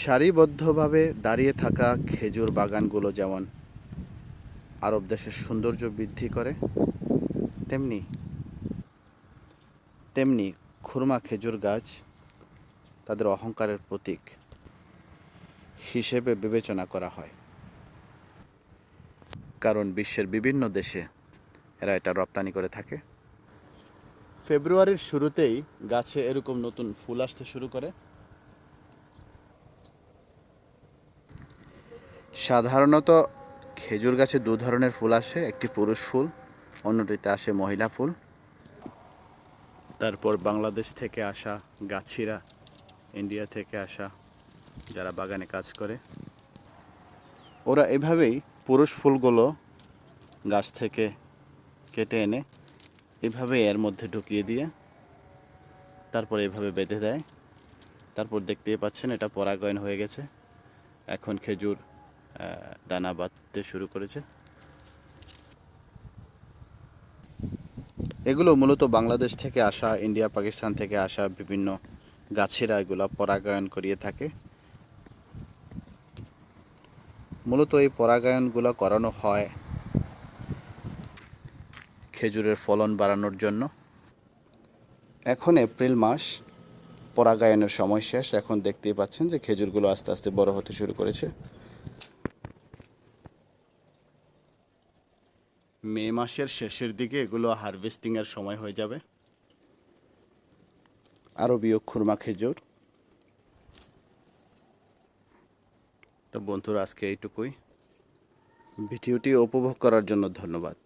সারিবদ্ধভাবে দাঁড়িয়ে থাকা খেজুর বাগানগুলো যেমন আরব দেশের সৌন্দর্য বৃদ্ধি করে, তেমনি তেমনি খুরমা খেজুর গাছ তাদের অহংকারের প্রতীক হিসেবে বিবেচনা করা হয়। কারণ বিশ্বের বিভিন্ন দেশে এরা এটা রপ্তানি করে থাকে। ফেব্রুয়ারির শুরুতেই গাছে এরকম নতুন ফুল আসতে শুরু করে। সাধারণত খেজুর গাছে দু ধরনের ফুল আসে, একটি পুরুষ ফুল, অন্যটিতে আসে মহিলা ফুল। তারপর বাংলাদেশ থেকে আসা গাছিরা, ইন্ডিয়া থেকে আসা যারা বাগানে কাজ করে, ওরা এভাবেই পুরুষ ফুলগুলো গাছ থেকে কেটে এনে এভাবে এর মধ্যে ঢুকিয়ে দিয়ে তারপর এভাবে বেঁধে দেয়। তারপর দেখতেই পাচ্ছেন এটা পরাগায়ন হয়ে গেছে। এখন খেজুর দানা বাঁধতে শুরু করেছে। এগুলো মূলত বাংলাদেশ থেকে আসা, ইন্ডিয়া, পাকিস্তান থেকে আসা বিভিন্ন গাছেরা এগুলো পরাগায়ন করিয়ে থাকে। মূলত এই পরাগায়নগুলো করানো হয় খেজুরের ফলন বাড়ানোর জন্য। এখন এপ্রিল মাস, পরাগায়নের সময় শেষ। এখন দেখতেই পাচ্ছেন যে খেজুরগুলো আস্তে আস্তে বড় হতে শুরু করেছে। মে মাসের শেষের দিকে এগুলো হারভেস্টিংয়ের সময় হয়ে যাবে। আরবীয় খুরমা খেজুর। তো বন্ধুরা, আজকে এইটুকুই। ভিডিওটি উপভোগ করার জন্য ধন্যবাদ।